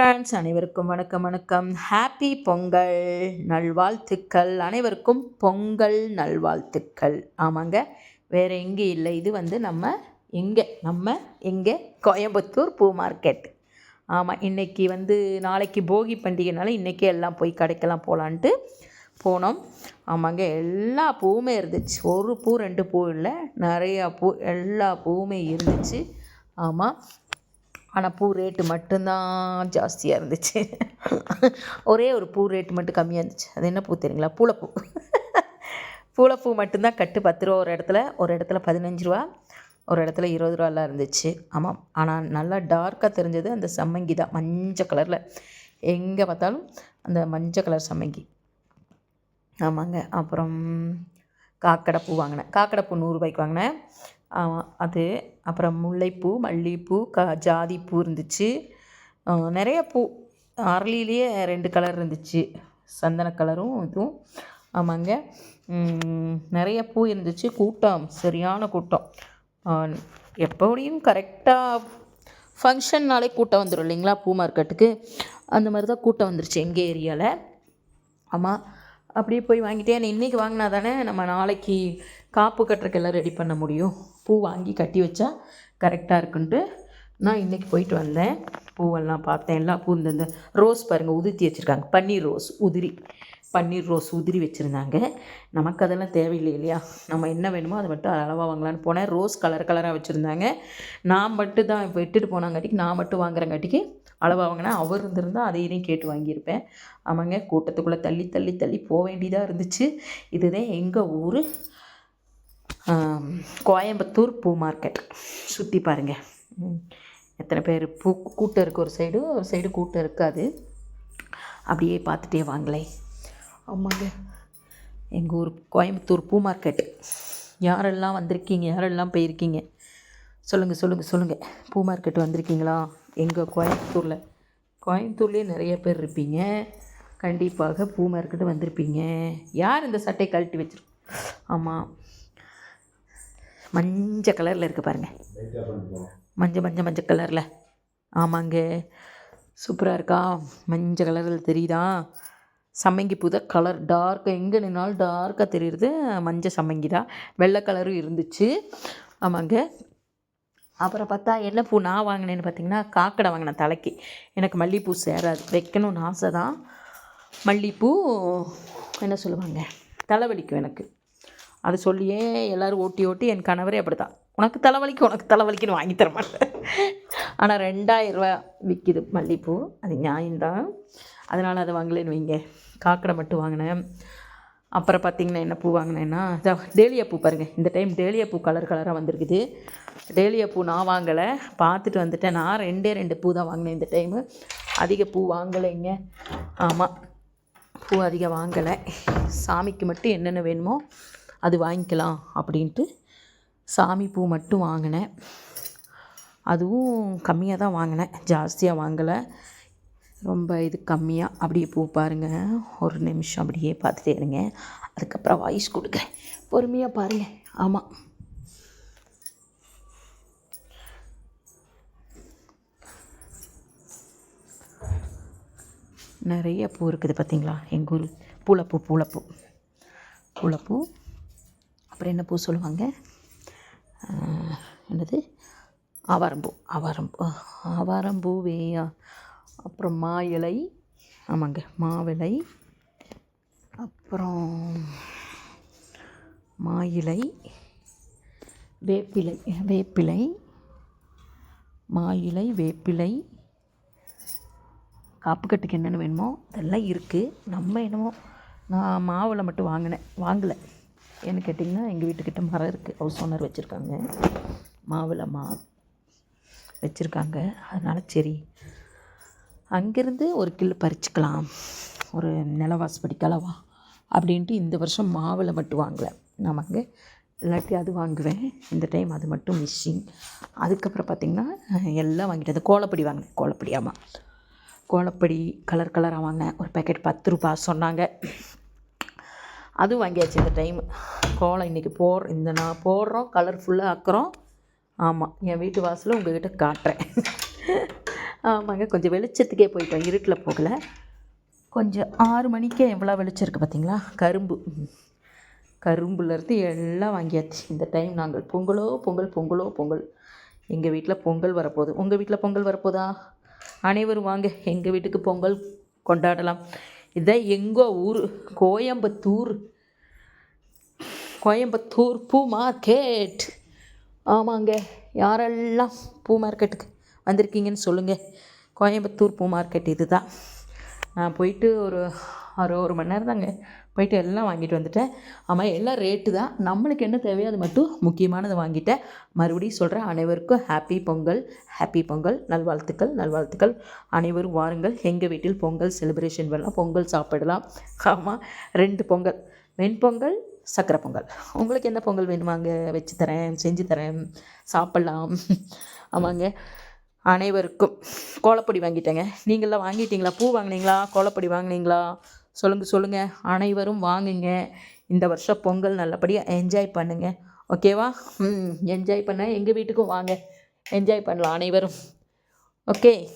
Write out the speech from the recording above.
Friends அனைவருக்கும் வணக்கம் வணக்கம். ஹாப்பி பொங்கல். நல்வாழ்த்துக்கள். அனைவருக்கும் பொங்கல் நல்வாழ்த்துக்கள். ஆமாங்க. வேறு எங்கே இல்லை. இது வந்து நம்ம எங்கே? நம்ம எங்கே? கோயம்புத்தூர் பூ மார்க்கெட். ஆமாம் இன்றைக்கி வந்து நாளைக்கு போகி பண்டிகைனால இன்றைக்கே எல்லாம் போய் கடைக்கெல்லாம் போகலான்ட்டு போனோம். ஆமாங்க எல்லா பூவுமே இருந்துச்சு. ஒரு பூ ரெண்டு பூ இல்லை. நிறையா பூ எல்லா பூவுமே இருந்துச்சு. ஆமாம் ஆனால் பூ ரேட்டு மட்டும்தான் ஜாஸ்தியாக இருந்துச்சு. ஒரே ஒரு பூ ரேட்டு மட்டும் கம்மியாக இருந்துச்சு. அது என்ன பூ தெரியுங்களா? பூளைப்பூ. பூளைப்பூ மட்டும்தான் கட்டு பத்து ரூபா ஒரு இடத்துல ஒரு இடத்துல பதினஞ்சு ரூபா ஒரு இடத்துல இருபது ரூபாலாம் இருந்துச்சு. ஆமாம். ஆனால் நல்லா டார்க்காக தெரிஞ்சது அந்த சம்மங்கி தான். மஞ்சள் கலரில் எங்கே பார்த்தாலும் அந்த மஞ்சள் கலர் சம்மங்கி. ஆமாங்க. அப்புறம் காக்கடை பூ வாங்கினேன். காக்கடை பூ நூறுரூபாய்க்கு வாங்கினேன். அது. அப்புறம் முல்லைப்பூ மல்லிகைப்பூ க ஜாதிப்பூ இருந்துச்சு. நிறைய பூ. அரளியிலேயே ரெண்டு கலர் இருந்துச்சு. சந்தன கலரும் இதுவும். ஆமாங்க. நிறைய பூ இருந்துச்சு. கூட்டம் சரியான கூட்டம். எப்படியும் கரெக்டாக ஃபங்க்ஷன்னாலே கூட்டம் வந்துடும் இல்லைங்களா பூ மார்க்கெட்டுக்கு அந்த மாதிரி தான் கூட்டம் வந்துருச்சு எங்கள் ஏரியாவில் ஆமாம் அப்படியே போய் வாங்கிட்டே இன்றைக்கி வாங்கினா தானே நம்ம நாளைக்கு காப்பு கட்டுறக்கெல்லாம் ரெடி பண்ண முடியும். பூ வாங்கி கட்டி வச்சா கரெக்டாக இருக்குன்ட்டு நான் இன்றைக்கி போயிட்டு வந்தேன். பூவெல்லாம் பார்த்தேன். எல்லா பூ இந்த ரோஸ் பாருங்கள் உதிர்த்தி வச்சுருக்காங்க. பன்னீர் ரோஸ் உதிரி. பன்னீர் ரோஸ் உதிரி வச்சுருந்தாங்க. நமக்கு அதெல்லாம் தேவையில்லை இல்லையா? நம்ம என்ன வேணுமோ அதை மட்டும் அளவாக வாங்கலான்னு போனேன். ரோஸ் கலர் கலராக வச்சுருந்தாங்க. நான் மட்டும் தான் இப்போ இட்டுட்டு போனாங்காட்டிக்கு நான் மட்டும் வாங்குறங்காட்டிக்கு அளவாக வாங்கினேன். அவர் இருந்திருந்தால் அதையும் கேட்டு வாங்கியிருப்பேன். ஆமாங்க கூட்டத்துக்குள்ளே தள்ளி தள்ளி தள்ளி போக வேண்டியதாக இருந்துச்சு. இதுதான் எங்கள் ஊர்? கோயம்புத்தூர் பூ மார்க்கெட் சுற்றி பாருங்கள் எத்தனை பேர்? பூ கூட்டம் இருக்குது ஒரு சைடு ஒரு சைடு கூட்டம் இருக்காது. அப்படியே பார்த்துட்டே வாங்களே ஆமாங்க. எங்கள் ஊர் கோயம்புத்தூர் பூ மார்க்கெட் யாரெல்லாம் வந்திருக்கீங்க? யாரெல்லாம் போயிருக்கீங்க? சொல்லுங்கள் சொல்லுங்கள் சொல்லுங்கள் பூ மார்க்கெட் வந்திருக்கீங்களா? எங்கள் கோயம்புத்தூரில்? கோயம்புத்தூர்லேயே நிறைய பேர் இருப்பீங்க. கண்டிப்பாக பூ மார்க்கெட்டு வந்திருப்பீங்க. யார் இந்த சட்டை கழட்டி வச்சிரு ஆமாம் மஞ்சள் கலரில் இருக்குது பாருங்கள் மஞ்சள் மஞ்சள் மஞ்சள் கலரில். ஆமாங்க. சூப்பராக இருக்கா? மஞ்சள் கலரில் தெரியுதா? சம்மங்கி பூ தான் கலர் டார்க்காக எங்கே நின்னாலும் டார்க்காக தெரியுறது மஞ்சள் சம்மங்கி தான். வெள்ளை கலரும் இருந்துச்சு. ஆமாங்க. அப்புறம் பார்த்தா என்ன பூ நான் வாங்கினேன்னு பார்த்தீங்கன்னா காக்கடை வாங்கினேன் தலைக்கு. எனக்கு மல்லிகைப்பூ சேராது. வைக்கணும்னு ஆசை தான். மல்லிகைப்பூ என்ன சொல்லுவாங்க? தலைவலிக்கும் எனக்கு. அது சொல்லியே எல்லோரும் ஓட்டி ஓட்டி என் கணவரே அப்படி தான் உனக்கு தலைவலிக்கு உனக்கு தலைவலிக்குன்னு வாங்கி தர மாட்டேன். ஆனால் ரெண்டாயிரரூவா விற்கிது மல்லிகைப்பூ அது நியாயம்தான். அதனால் அதை வாங்கலேன்னு வைங்க. காக்கடை மட்டும் வாங்கினேன். அப்புறம் பார்த்திங்கன்னா என்ன பூ வாங்கினேன்னா டேலியா பூ பாருங்கள் இந்த டைம் டேலியா பூ கலர் கலராக வந்திருக்குது. டேலியா பூ நான் வாங்கலை. பார்த்துட்டு வந்துட்டேன். நான் ரெண்டே ரெண்டு பூ தான் வாங்கினேன் இந்த டைமு. அதிக பூ வாங்கலைங்க. ஆமாம் பூ அதிகம் வாங்கலை. சாமிக்கு மட்டும் என்னென்ன வேணுமோ அது வாங்கிக்கலாம் அப்படின்ட்டு சாமி பூ மட்டும் வாங்கினேன். அதுவும் கம்மியாக தான் வாங்கினேன். ஜாஸ்தியாக வாங்கலை. ரொம்ப இது கம்மியாக அப்படியே பூ பாருங்கள் ஒரு நிமிஷம் அப்படியே பார்த்துட்டே இருங்க. அதுக்கப்புறம் வாய்ஸ் கொடுக்குறேன். பொறுமையாக பாருங்கள் ஆமாம் நிறைய பூ இருக்குது பார்த்தீங்களா? எங்கள் ஊர்? பூளப்பூ பூளப்பூ பூளப்பூ அப்புறம் என்ன பூ சொல்லுவாங்க? என்னது? ஆவாரம்பூ ஆவாரம்பூ ஆவாரம்பூவே அப்புறம் மா இலை ஆமாங்க மாவிலை அப்புறம் மா இலை வேப்பிலை வேப்பிலை மா இலை வேப்பிலை. காப்புக்கட்டுக்கு என்னென்ன வேணுமோ அதெல்லாம் இருக்குது நம்ம என்னமோ நான் மாவில் மட்டும் வாங்கினேன் வாங்கலை. ஏன்னு கேட்டிங்கன்னா எங்கள் வீட்டுக்கிட்ட மரம் இருக்குது ஹவுஸ் ஓனர் வச்சுருக்காங்க. மாவில் மா வச்சுருக்காங்க. அதனால் சரி. அங்கேருந்து ஒரு கிலோ பறிச்சுக்கலாம். ஒரு நிலவாசப்படி கலவா அப்படின்ட்டு இந்த வருஷம் மாவில் மட்டும் வாங்கலை. நான் அங்கே இல்லாட்டி அது வாங்குவேன். இந்த டைம் அது மட்டும் மிஷின் அதுக்கப்புறம் பார்த்திங்கன்னா எல்லாம் வாங்கிட்டு அது கோலப்படி வாங்கினேன். கோலப்படி ஆமாம் கோலப்படி கலர் கலராக வாங்கினேன். ஒரு பேக்கெட் பத்து ரூபா சொன்னாங்க. அதுவும் வாங்கியாச்சு இந்த டைம் கோலம் இன்றைக்கி போடுற இந்த நான் போடுறோம் கலர்ஃபுல்லாக ஆக்குறோம் ஆமாம் என் வீட்டு வாசலில் உங்கள்கிட்ட காட்டுறேன். ஆமாங்க கொஞ்சம் வெளிச்சத்துக்கே போயிட்டோம். இருட்டில் போகலை. கொஞ்சம் ஆறு மணிக்கே எவ்வளோ வெளிச்சம் இருக்குது பார்த்தீங்களா கரும்பு. கரும்புலேருந்து எல்லாம் வாங்கியாச்சு. இந்த டைம் நாங்கள் பொங்கலோ பொங்கல் பொங்கலோ பொங்கல். எங்கள் வீட்டில் பொங்கல் வரப்போகுது. உங்கள் வீட்டில் பொங்கல் வரப்போதா? அனைவரும் வாங்க. எங்கள் வீட்டுக்கு பொங்கல் கொண்டாடலாம். இதான் எங்கள் ஊர் கோயம்புத்தூர் கோயம்புத்தூர் பூ மார்க்கெட் ஆமாங்க யாரெல்லாம் பூ மார்க்கெட்டுக்கு வந்திருக்கீங்கன்னு சொல்லுங்கள் கோயம்புத்தூர் பூ மார்க்கெட் இது தான் நான் போயிட்டு ஒரு ஒரு ஒரு மணி நேரம் தாங்க போயிட்டு எல்லாம் வாங்கிட்டு வந்துட்டேன். ஆமாம் எல்லாம் ரேட்டு தான். நம்மளுக்கு என்ன தேவையோ அது மட்டும் முக்கியமானதை வாங்கிட்டேன். மறுபடியும் சொல்கிறேன் அனைவருக்கும் ஹாப்பி பொங்கல் ஹாப்பி பொங்கல். நல்வாழ்த்துக்கள் நல்வாழ்த்துக்கள். அனைவரும் வாருங்கள். எங்கள் வீட்டில் பொங்கல் செலிப்ரேஷன் பண்ணலாம். பொங்கல் சாப்பிடலாம். ஆமாம் ரெண்டு பொங்கல். வெண்பொங்கல் சக்கரை பொங்கல். உங்களுக்கு என்ன பொங்கல் வேணுமாங்க? வச்சு தரேன் செஞ்சு தரேன் சாப்பிட்லாம். ஆமாங்க. அனைவருக்கும் கோலப்பொடி வாங்கிட்டேங்க. நீங்களாம் வாங்கிட்டீங்களா? பூ வாங்கினீங்களா? கோலப்பொடி வாங்கினீங்களா? சொல்லுங்கள் சொல்லுங்கள் அனைவரும் வாங்குங்க. இந்த வருஷம் பொங்கல் நல்லபடியாக என்ஜாய் பண்ணுங்க. ஓகேவா என்ஜாய் பண்ண எங்கள் வீட்டுக்கும் வாங்க. என்ஜாய் பண்ணலாம் அனைவரும். ஓகே